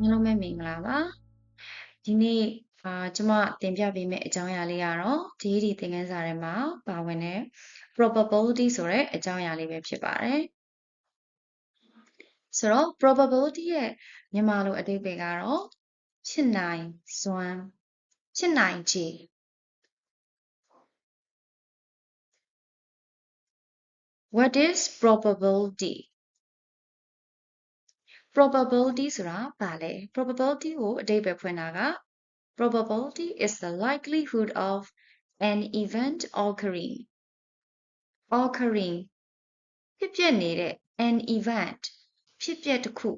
မင်္ဂလာပါဒီနေ့အာကျမတင်ပြပေးမယ့်အကြောင်းအရာလေးကတော့ DD သင်ခန်းစာထဲမှာပါဝင်တဲ့ probability ဆိုတဲ့အကြောင်းအရာလေးပဲဖြစ်ပါတယ်ဆိုတော့ probability ရဲ့မြန်မာလိုအဓိပ္ပာယ်ကတော့ဖြစ်နိုင်စွမ်းဖြစ်နိုင်ခြေ What is probability probability ဆိုတာဘာလဲ probability ကိုအဓိပ္ပာယ်ဖွင့်တာက probability is the likelihood of an event occurring occurring ဖြစ်ပျက်နေတဲ့ an event ဖြစ်ပျက်တစ်ခု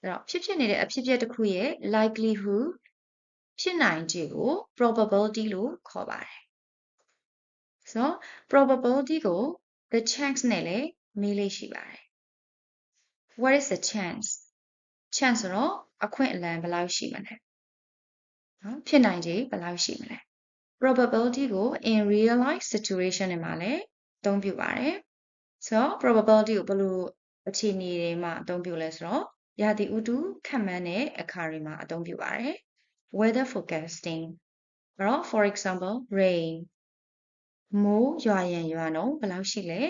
အဲ့တော့ဖြစ်ပျက်နေတဲ့အဖြစ်ပျက်တစ်ခုရဲ့ likelihood ဖြစ်နိုင်ခြေကို probability လို့ခေါ်ပါတယ်ဆိုတော့ probability ကို the chance နဲ့လည်းမေးလေးရှိပါတယ် what is the chance chance ဆိုတော့အခွင့်အလမ်းဘယ်လောက်ရှိမလဲနော်ဖြစ်နိုင်ခြေဘယ်လောက်ရှိမလဲ probability ကို in real life situation တွေမှာလည်းအသုံးပြုပါတယ်ဆိုတော့ probability ကိုဘယ်လိုအခြေအနေတွေမှာအသုံးပြုလဲဆိုတော့ရာသီဥတုခန့်မှန်းတဲ့အခါတွေမှာအသုံးပြုပါတယ် weather forecasting အဲ့တော့ for example rain မိုးရွာရင်ရွာနှုန်းဘယ်လောက်ရှိလဲ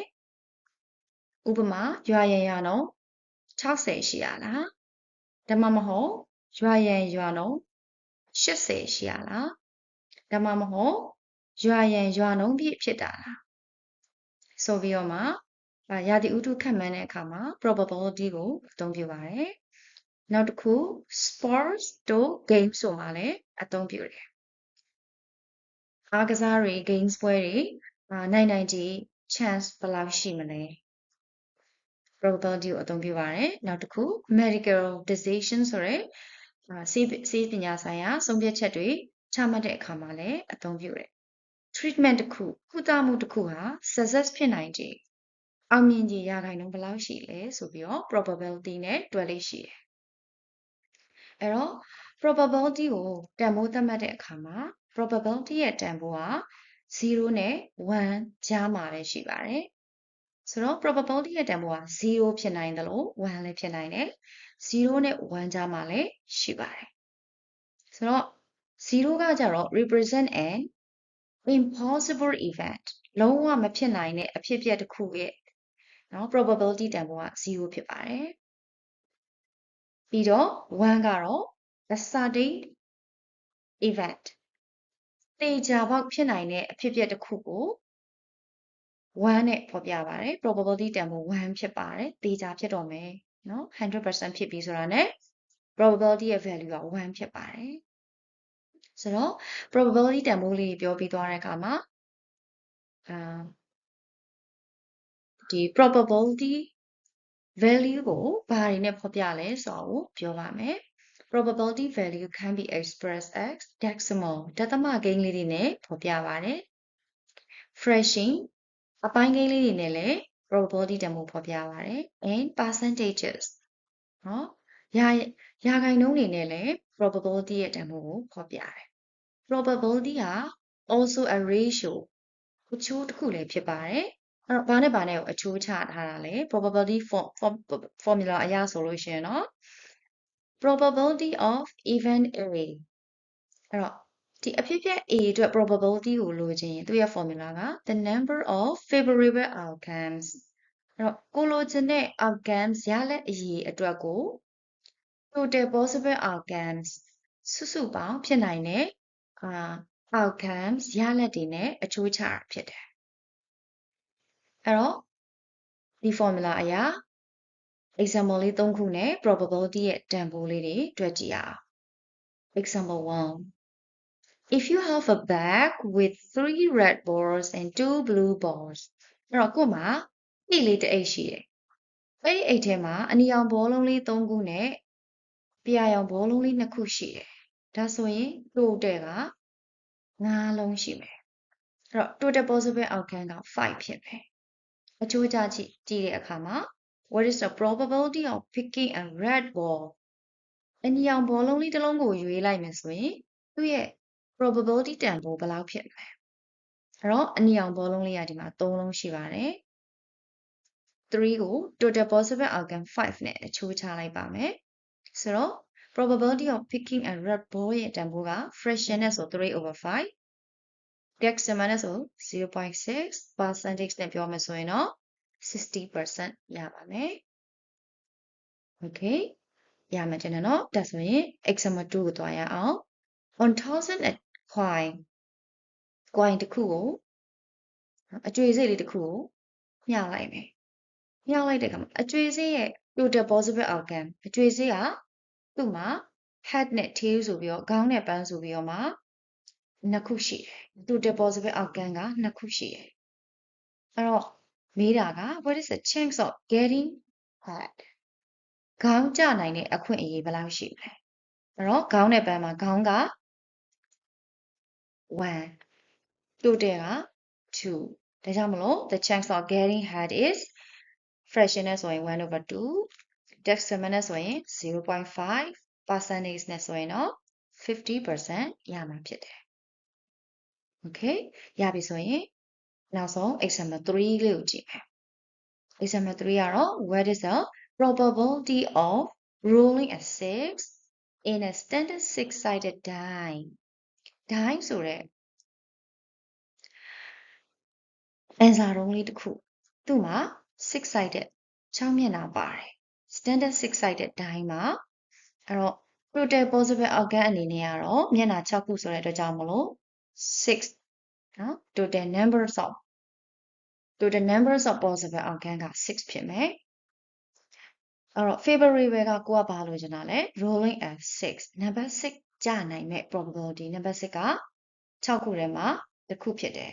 ဥပမာရွာရင်ရွာနှုန်း 60ရှိရလားဒါမှမဟုတ်ရွာရန်ရွာနှုန်း80ရှိရလားဒါမှမဟုတ်ရွာရန်ရွာနှုန်းပြည့်ဖြစ်တာလားဆိုပြီးတော့မှရာသီဥတုခန့်မှန်းတဲ့အခါမှာ probability ကိုအသုံးပြုပါတယ်နောက်တစ်ခု sports တို့ game ဆိုမှလည်းအသုံးပြုတယ်အားကစားတွေ games ပွဲတွေနိုင်နိုင်ကြီး chance ဘယ်လောက်ရှိမလဲ probability ကိုအသုံးပြုပါတယ်နောက်တစ်ခု medical decision ဆိုရဲဆေးဆေးပညာဆိုင်ရာဆုံးဖြတ်ချက်တွေချမှတ်တဲ့အခါမှာလည်းအသုံးပြုတယ် treatment တစ်ခုကုသမှုတစ်ခုဟာ success ဖြစ်နိုင်ခြေအောင်မြင်ခြေရာခိုင်နှုန်းဘယ်လောက်ရှိလဲဆိုပြီးတော့ probability နဲ့တွက်လေးရှိတယ်အဲ့တော့ probability ကိုတန်ဖိုးသတ်မှတ်တဲ့အခါမှာ probability ရဲ့တန်ဖိုးက0နဲ့1ကြားမှာပဲရှိပါတယ် ဆိုတော့ probability ရဲ့တန်ဖိုးက0ဖြစ်နိုင်တယ်လို့1လည်းဖြစ်နိုင်တယ်0နဲ့1ကြားမှာလည်းရှိပါတယ်ဆိုတော့0ကကြတော့ represent an impossible event လုံးဝမဖြစ်နိုင်တဲ့အဖြစ်အပျက်တစ်ခုရဲ့နော် probability တန်ဖိုးက0ဖြစ်ပါတယ်ပြီးတော့1ကတော့ the certain event တေချာပေါက်ဖြစ်နိုင်တဲ့အဖြစ်အပျက်တစ်ခုကို 1နဲ့ဖော်ပြပါတယ် probability တန်ဖိုး1ဖြစ်ပါတယ်တေချာဖြစ်တော့မယ်နော်100%ဖြစ်ပြီဆိုတာ ਨੇ probability ရဲ့ value က1ဖြစ်ပါတယ်ဆိုတော့ probability တန်ဖိုးလေးပြောပြီးသွားတဲ့အခါမှာအာဒီ probability value ကိုဘာတွေနဲ့ဖော်ပြလဲဆိုတော့ပြောပါမယ် probability value can be expressed as decimal ဒသမကိန်းလေးတွေနဲ့ဖော်ပြပါတယ် fraction အပိုင်းကိန်းလေးတွေနဲ့လည်း probability တန်ဖိုးဖော်ပြပါတယ် and percentages နော်ရာရာခိုင်နှုန်းတွေနဲ့လည်း probability ရဲ့တန်ဖိုးကိုဖော်ပြတယ် probability ဟာ also a ratio အချိုးတစ်ခုလည်းဖြစ်ပါတယ်အဲ့တော့ဘာနဲ့ဘာနဲ့ကိုအချိုးချထားတာလဲ probability formula အရဆိုလို့ရှိရင်เนาะ probability of event A အဲ့တော့ ဒီအဖြစ်အပျက် A အတွက် probability ကိုလိုချင်ရင်သူ့ရဲ့ formula က the number of favorable outcomes အဲ့တော့ကိုလိုချင်တဲ့ outcomes ရလက်အရေးအတွက်ကို total possible outcomes စုစုပေါင်းဖြစ်နိုင်တဲ့အာ outcomes ရလက်တွေနဲ့အချိုးချတာဖြစ်တယ်အဲ့တော့ဒီ formula အရာ example လေး၃ခုနဲ့ probability ရဲ့တန်ဖိုးလေးတွေတွေ့ကြည့်ရအောင် example 1 if you have a bag with three red balls and two blue balls အဲ့တော့ကို့မှာအိတ်လေးတစ်အိတ်ရှိတယ်အဲ့ဒီအိတ်ထဲမှာအနီရောင်ဘောလုံးလေး၃ခုနဲ့ပြာရောင်ဘောလုံးလေး၂ခုရှိတယ်ဒါဆိုရင် total က9လုံးရှိမယ်အဲ့တော့ total possible outcome က5ဖြစ်မယ်အချိုးကျကြည့်ကြည့်တဲ့အခါမှာ what is the probability of picking a red ball အနီရောင်ဘောလုံးလေးတစ်လုံးကိုရွေးလိုက်မယ်ဆိုရင်သူ့ရဲ့ probability တန်ဖိုးဘယ်လောက်ဖြစ်မလဲအဲ့တော့အနီရောင်ဘောလုံးလေးကဒီမှာ3လုံးရှိပါတယ်3ကို total possible outcome 5နဲ့အချိုးချလိုက်ပါမယ်ဆိုတော့ probability of picking a red ball ရဲ့တန်ဖိုးက fraction နဲ့ဆို3 over 5 decimal နဲ့ဆို0.6 percentage နဲ့ပြောမယ်ဆိုရင်တော့60%ရပါမယ် okay ရမယ်တင်တယ်နော်ဒါဆိုရင် example 2ကိုသွားရအောင် on thousand a coin coin တစ်ခုကိုအကျွေစိတ်လေးတစ်ခုကိုမျှလိုက်မယ်မျှလိုက်တဲ့အခါမှာအကျွေစိတ်ရဲ့ total possible outcome အကျွေစိတ်ကသူ့မှာ head နဲ့ tail ဆိုပြီးတော့ခေါင်းနဲ့ပန်းဆိုပြီးတော့မှနှစ်ခုရှိတယ် total possible outcome ကနှစ်ခုရှိတယ်အဲ့တော့မေးတာက what is the chance of getting head ခေါင်းကျနိုင်တဲ့အခွင့်အရေးဘယ်လောက်ရှိမလဲအဲ့တော့ခေါင်းနဲ့ပန်းမှာခေါင်းက 1 total က2ဒါကြောင့်မလို့ the chance of getting head is fraction နဲ့ဆိုရင်1 over 2 decimal နဲ့ဆိုရင်0.5 percentage နဲ့ဆိုရင်တော့50%ရမှာဖြစ်တယ် okay ရပြီဆိုရင်နောက်ဆုံး example 3လေးကိုကြည့်မယ် example 3ကတော့ what is the probability of rolling a 6 in a standard six-sided die die ဆိုတဲ့ answer တုံးလေးတစ်ခုသူ့မှာ six-sided 6မျက်နှာပါတယ် standard six-sided die မှာအဲ့တော့ total possible outcome အနေနဲ့ကတော့မျက်နှာ6ခုဆိုတဲ့အတွက်ကြောင့်မလို့6နော် total numbers of total numbers of possible outcome က6ဖြစ်မယ်အဲ့တော့ favorable ကကိုကဘာလို့ကျင်တာလဲ rolling at 6 number 6 ကြာနိုင်မဲ့ probability number 6က6ခုထဲမှာတစ်ခုဖြစ်တယ်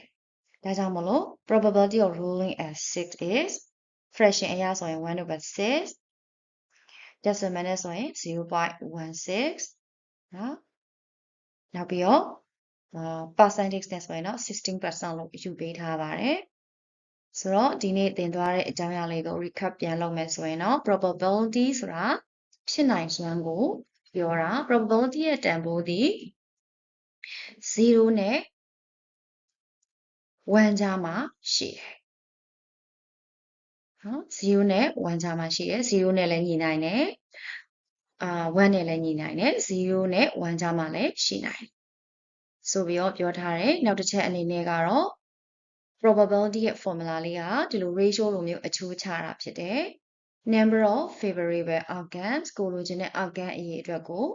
ဒါကြောင့်မလို့ probability of rolling at 6 is fraction အရဆိုရင်1 over 6 decimal နဲ့ဆိုရင်0.16နော်နောက်ပြီးတော့ percentage နဲ့ဆိုရင်တော့16%လို့ယူပေးထားပါတယ်ဆိုတော့ဒီနေ့သင်သွားတဲ့အကြောင်းအရာလေးကို recap ပြန်လုပ်မယ်ဆိုရင်တော့ probability ဆိုတာဖြစ်နိုင်စွမ်းကို ပြောတာ probability ရဲ့တန်ဖိုးသည်0နဲ့1ကြားမှာရှိတယ်နော်0နဲ့1ကြားမှာရှိတယ်0နဲ့လည်းညီနိုင်တယ်အာ1နဲ့လည်းညီနိုင်တယ်0နဲ့1ကြားမှာလည်းရှိနိုင်တယ်ဆိုပြီးတော့ပြောထားတယ်နောက်တစ်ချက်အနေနဲ့ကတော့ probability ရဲ့ formula လေးကဒီလို ratio လိုမျိုးအချိုးချတာဖြစ်တယ် number of favorable outcomes ကိုလိုချင်တဲ့ outcome အရေးအတွက်ကို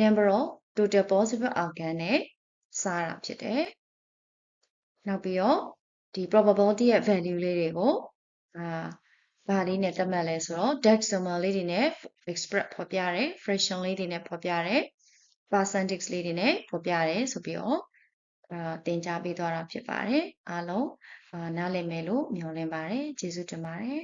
number of total possible outcome နဲ့စားတာဖြစ်တယ်နောက်ပြီးတော့ဒီ probability ရဲ့ value လေးတွေကိုအာဘာလေးနဲ့သတ်မှတ်လဲဆိုတော့ decimal လေးတွေနဲ့ express ဖော်ပြတယ် fraction လေးတွေနဲ့ဖော်ပြတယ် percentage လေးတွေနဲ့ဖော်ပြတယ်ဆိုပြီးတော့အာသင်ကြားပေးသွားတာဖြစ်ပါတယ်အားလုံးအာနားလည်မယ်လို့မျှော်လင့်ပါတယ်ကျေးဇူးတင်ပါတယ်